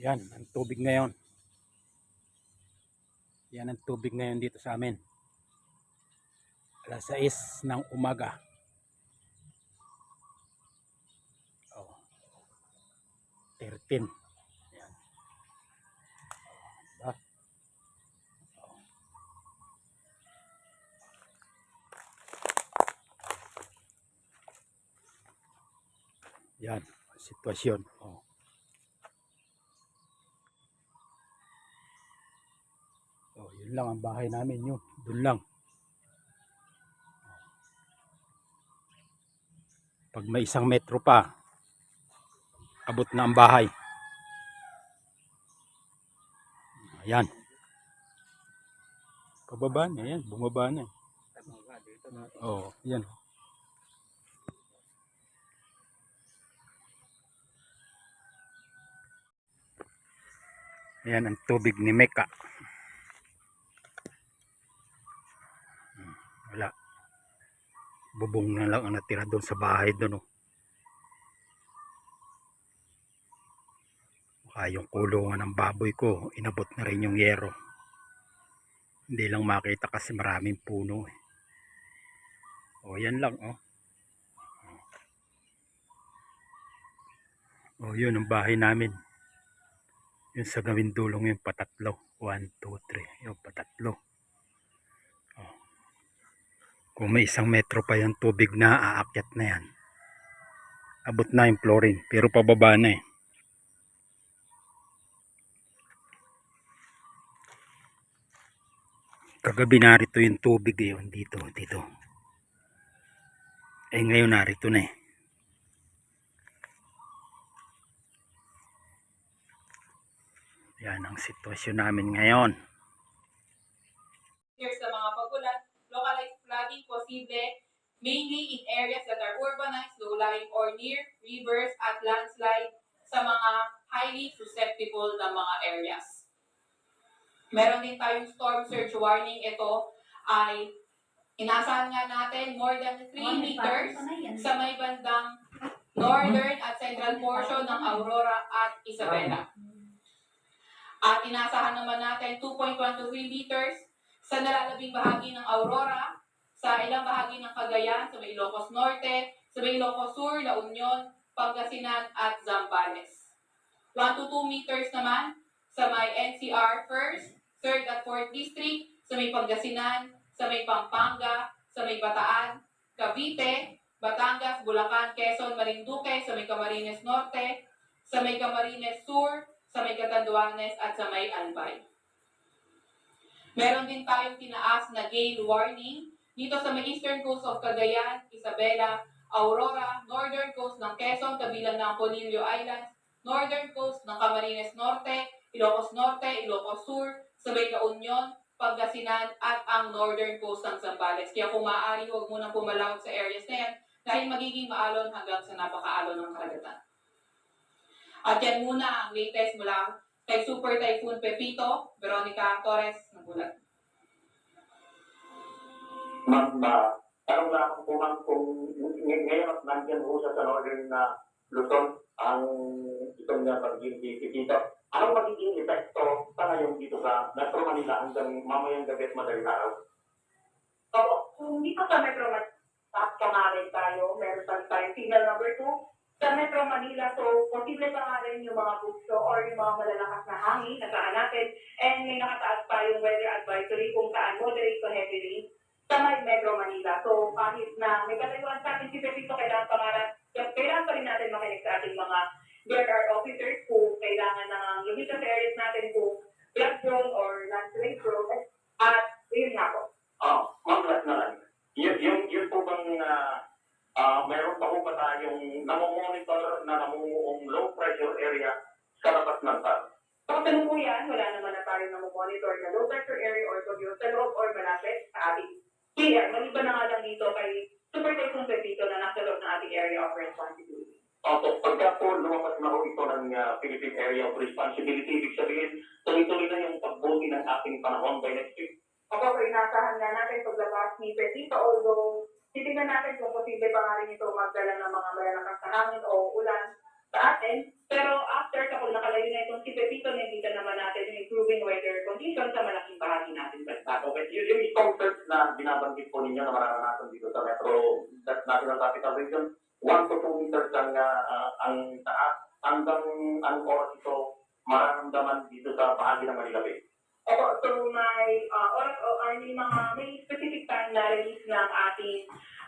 Yan, ang tubig ngayon. Yan ang tubig ngayon dito sa amin. Alas 6 ng umaga. Oh. 13. Yan. Diba? Oh. Yan, sitwasyon. Oh. Oh, yun lang ang bahay namin yun. Doon lang. Pag may isang metro pa, abot na ang bahay. Ayan. Pababa na yan, bumaba na. Oh, yan. Ayan ang tubig ni Mecca. Wala. Bubong na lang ang natira doon sa bahay doon. Oh. Baka yung kulungan ng baboy ko, inabot na rin yung yero. Hindi lang makita kasi maraming puno. Eh. O yan lang oh. O yun ang bahay namin. Yung sa gawin dulong yung patatlo. 1, 2, 3. Yung patatlo. Kung may isang metro pa yung tubig na, aakyat na yan. Abot na yung flooring, pero pababa na eh. Kagabi narito yung tubig yun, dito, dito. Eh ngayon narito na eh. Yan ang sitwasyon namin ngayon. Here's pagulat, flooding posible mainly in areas that are urbanized, low-lying or near rivers at landslide sa mga highly susceptible na mga areas. Meron din tayong storm surge warning. Ito ay inasahan nga natin more than 3 meters sa may bandang northern at central portion ng Aurora at Isabela. At inasahan naman natin 2.1 to 3 meters sa nalalabing bahagi ng Aurora, sa ilang bahagi ng Cagayan, sa Ilocos Norte, sa may Ilocos Sur, La Union, Pangasinan at Zambales. 1 to 2 meters naman sa may NCR 1st, 3rd at 4th District, sa may Pangasinan, sa may Pampanga, sa may Bataan, Cavite, Batangas, Bulacan, Quezon, Marinduque, sa may Camarines Norte, sa may Camarines Sur, sa may Catanduanes at sa may Albay. Meron din tayong tinaas na gale warning dito sa may eastern coast of Cagayan, Isabela, Aurora, northern coast ng Quezon, kabilang ng Polillo Islands, northern coast ng Camarines Norte, Ilocos Norte, Ilocos Sur, sa may Union, Pangasinan at ang northern coast ng Zambales. Kaya kung maaari, huwag munang pumalawag sa areas na yan dahil magiging maalon hanggang sa napakaalon ng karagatan. At yan muna ang latest mula kay Super Typhoon Pepito, Veronica Torres, ng Bulat. Ma'am, uh, tanong lang po ma'am kung ng- ngayon at nandiyan po sa northern na Luzon ang itong na pagiging dito. Anong magiging epekto sa ngayon dito sa Metro Manila hanggang mamayang gabi at madaling araw? Opo, kung dito sa Metro Manila, pangalan tayo, meron pa tayong signal number 2. Sa Metro Manila, so posible pa nga rin yung mga bugso or yung mga malalakas na hangin na saan natin. And may nakataas pa yung weather advisory kung saan moderate to heavy rain sa may Metro Manila. So kahit na may kalayuan sa atin si Pepito, kailangan pangalan, kailangan pa rin natin makinig sa ating mga DRR officers kung kailangan ng lumitas sa areas natin kung flood prone or landslide prone. At yun nga po. Ah, ma'am, last na lang. Yun, yun, yun po bang ah, ah, meron pa po ba tayong namomonitor na namumuong low pressure area sa labas ng bank? Sa kasalukuyan, wala naman na tayo na monitor na low pressure area or sa loob or malapit Area of Responsibility, ibig sabihin, tuloy-tuloy na yung pagbuti ng ating panahon by next week. Ako po, inasahan na natin paglabas ni Pepito, although titignan natin kung posible pa nga rin ito magdala ng mga malalakas na hangin o ulan sa atin. Pero after kapag nakalayo na itong si Pepito, nakikita naman natin yung improving weather conditions sa malaking bahagi natin bansa. Okay, yung, yung surge na binabanggit po ninyo na mararanasan dito sa Metro that National Capital Region, 1 to 2 meters ang, ah, ang taas. Hanggang ang oras ito mararamdaman dito sa bahagi ng Manila Bay. Opo, so may uh, oras o or may mga may specific time na release ng ating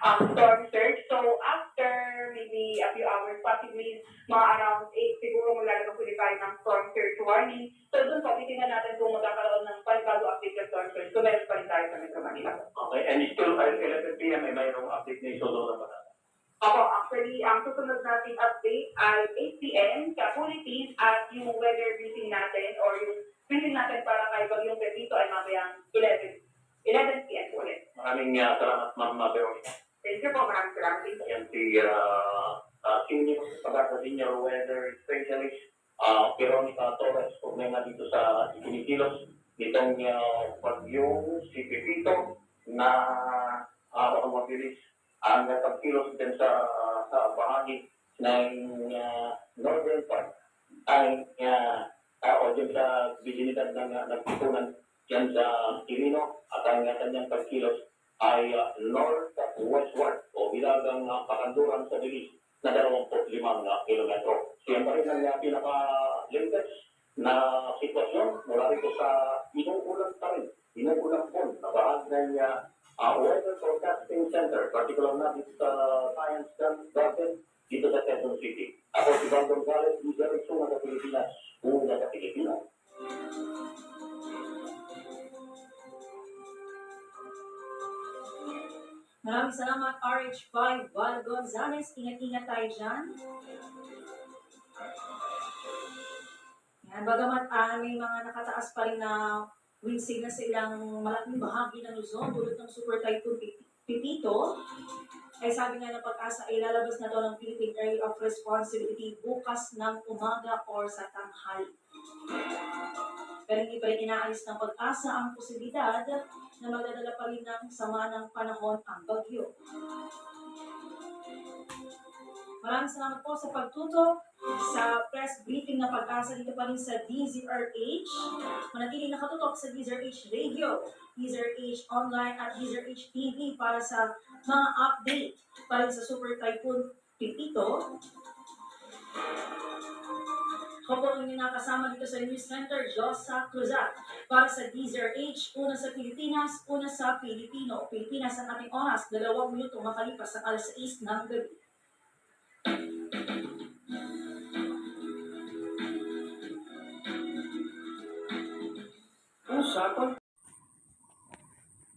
um, storm surge. So after maybe a few hours, possibly mga around 8 siguro maglalabas ulit tayo ng storm surge warning. So doon po, titingnan natin kung magkakaroon ng panibago update ng storm surge. So meron pa rin tayo sa Metro Manila. Okay, and still at 11 p.m. ay mayroong update na isolo na ba? Opo, actually, ang susunod nating update ay 8 p.m. sa Philippines at yung weather briefing natin or yung briefing natin para kay Bagyong Pepito ay mamayang 11 11 p.m. ulit. Maraming uh, salamat, Ma'am Veronica. Thank you po, maraming salamat. Yan si uh, uh, Senior Pagkasa Senior Weather Specialist uh, Veronica Torres problema dito sa Ikinikilos nitong uh, bagyong si Pepito na uh, mabilis ang pagkilos din sa sa bahagi ng uh, northern part ay uh, uh, o dyan sa bisinidad ng uh, nagtipunan dyan sa Quirino at ang kanyang pagkilos ay uh, north westward o bilagang uh, pakanduran sa bilis na 25 na kilometro. Rin ang uh, pinaka-latest Ingat-ingat tayo dyan. Yan, bagamat ah, mga nakataas pa rin na wind signal sa ilang malaking bahagi ng Luzon tulad ng Super Typhoon Pi- Pipito, ay sabi nga ng pag-asa ay lalabas na to ng Philippine Area of Responsibility bukas ng umaga or sa tanghali. Pero hindi pa rin inaalis ng pag-asa ang posibilidad na magdadala pa rin ng sama ng panahon ang bagyo. Maraming salamat po sa pagtuto sa press briefing na pag-asa dito pa rin sa DZRH. Manatiling nakatutok sa DZRH Radio, DZRH Online at DZRH TV para sa mga update pa rin sa Super Typhoon Pipito. Ang inyong nakasama dito sa News Center, Josa Cruzat. Para sa DZRH, una sa Pilipinas, una sa Pilipino. Pilipinas ang ating oras, dalawang minuto makalipas sa alas 6 ng gabi.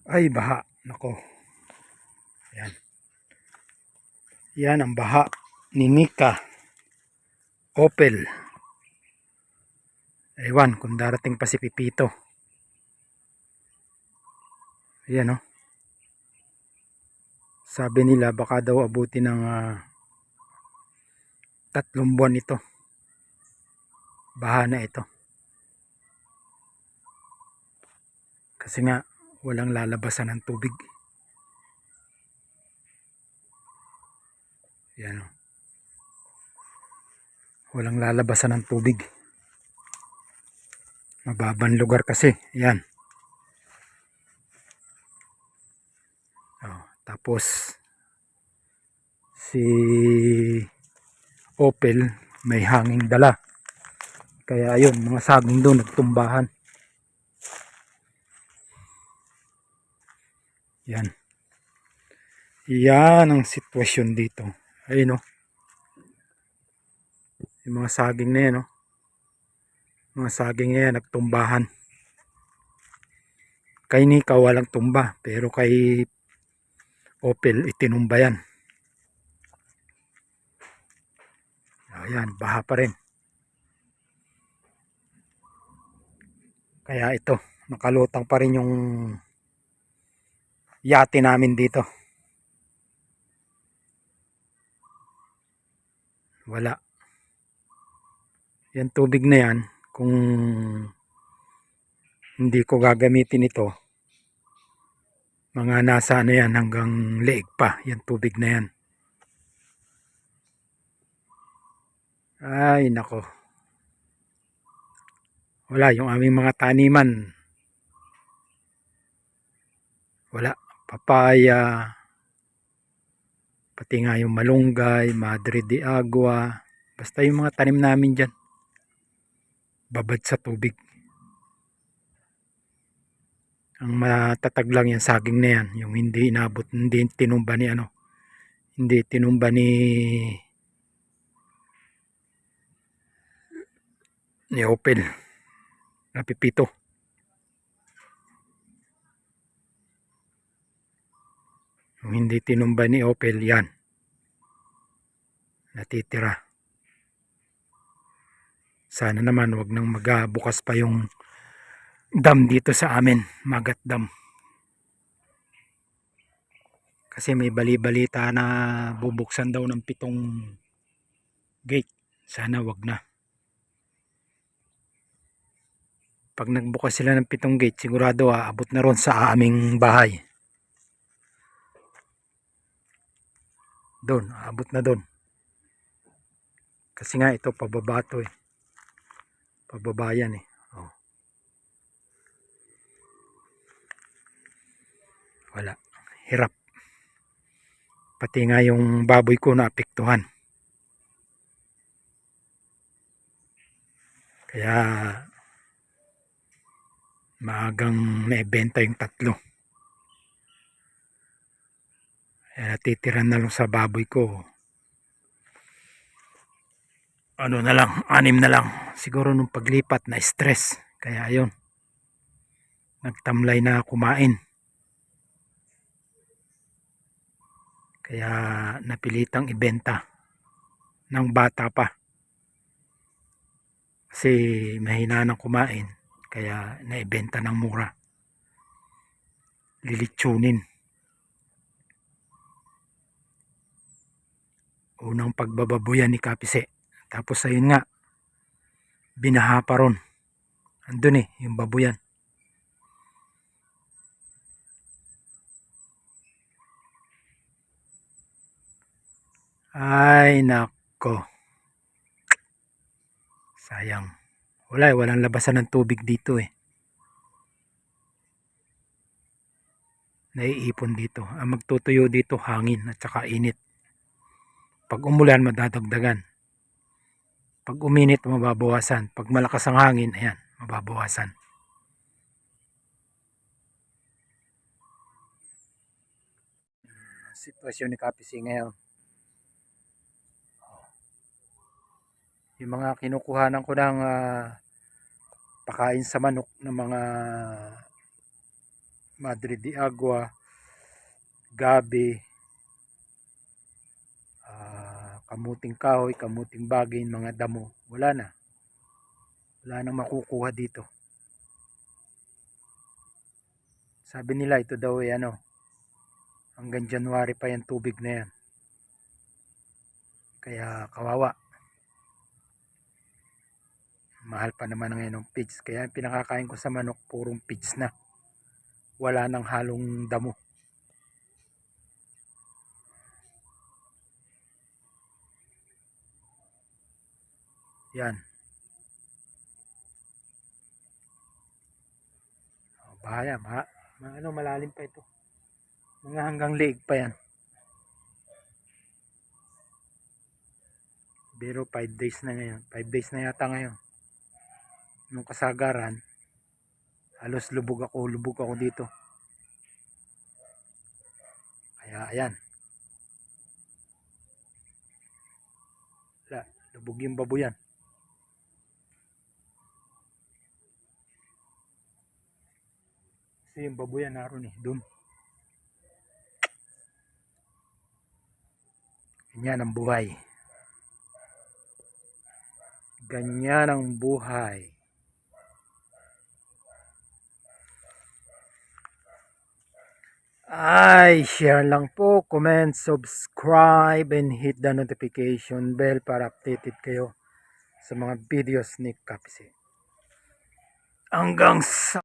Ay, baha. Nako. Yan. Yan ang baha ni Nika. Opel. Ewan kung darating pa si Pipito. Ayan oh. Sabi nila baka daw abuti ng ah, tatlong buwan ito. Baha na ito. Kasi nga walang lalabasan ng tubig. Yan o. Walang lalabasan ng tubig. Mababang lugar kasi. Yan. Oh, tapos si Opel may hanging dala. Kaya ayun, mga saging doon nagtumbahan. Yan. Yan ang sitwasyon dito. Ayun o. Yung mga saging na yan o. Mga saging na yan nagtumbahan. Kay Nika walang tumba. Pero kay Opel itinumba yan. Ayan, baha pa rin. Kaya ito, nakalutang pa rin yung yate namin dito. Wala. Yan tubig na yan, kung hindi ko gagamitin ito, mga nasa ano yan hanggang leeg pa, yan tubig na yan. Ay, nako. Wala, yung aming mga taniman. Wala. Papaya. Pati nga yung malunggay, madre de agua. Basta yung mga tanim namin dyan. Babad sa tubig. Ang matatag lang yan, saging na yan. Yung hindi inabot, hindi tinumba ni ano. Hindi tinumba ni ni Opel na pipito. Yung hindi tinumba ni Opel yan. Natitira. Sana naman wag nang magabukas pa yung dam dito sa amin. Magat dam. Kasi may bali-balita na bubuksan daw ng pitong gate. Sana wag na. Pag nagbukas sila ng pitong gate, sigurado aabot na ron sa aming bahay. Doon, aabot na doon. Kasi nga ito, pababa to eh. Pababa yan eh. Oh. Wala. Hirap. Pati nga yung baboy ko na apektuhan. Kaya maagang naibenta yung tatlo. Kaya natitira na lang sa baboy ko. Ano na lang, anim na lang. Siguro nung paglipat na stress. Kaya ayun. Nagtamlay na kumain. Kaya napilitang ibenta ng bata pa. Kasi mahina nang kumain kaya naibenta ng mura. Lilitsunin. Unang pagbababuyan ni Kapise. Tapos ayun nga binaha ron. Andun eh yung babuyan. Ay nako. Sayang wala eh, walang labasan ng tubig dito eh. Naiipon dito. Ang magtutuyo dito hangin at saka init. Pag umulan madadagdagan. Pag uminit mababawasan. Pag malakas ang hangin, ayan, mababawasan. Sitwasyon ni Kapisi ngayon. Yung mga kinukuhanan ko ng ah, pakain sa manok ng mga Madre de Agua, gabi, ah, kamuting kahoy, kamuting bagay, mga damo. Wala na. Wala nang makukuha dito. Sabi nila ito daw ay ano, hanggang January pa yung tubig na yan. Kaya kawawa mahal pa naman ngayon ng pigs. Kaya pinakakain ko sa manok purong pigs na. Wala nang halong damo. Yan. Oh, bahaya ma, ma ano malalim pa ito. Mga hanggang leeg pa yan. Pero 5 days na ngayon. 5 days na yata ngayon nung kasagaran halos lubog ako lubog ako dito. Kaya ayan. Wala lubog yung baboyan kasi yung baboyan naroon eh dun. Ganyan ang buhay. Ganyan ang buhay Ay, share lang po, comment, subscribe, and hit the notification bell para updated kayo sa mga videos ni Kapisi. Hanggang sa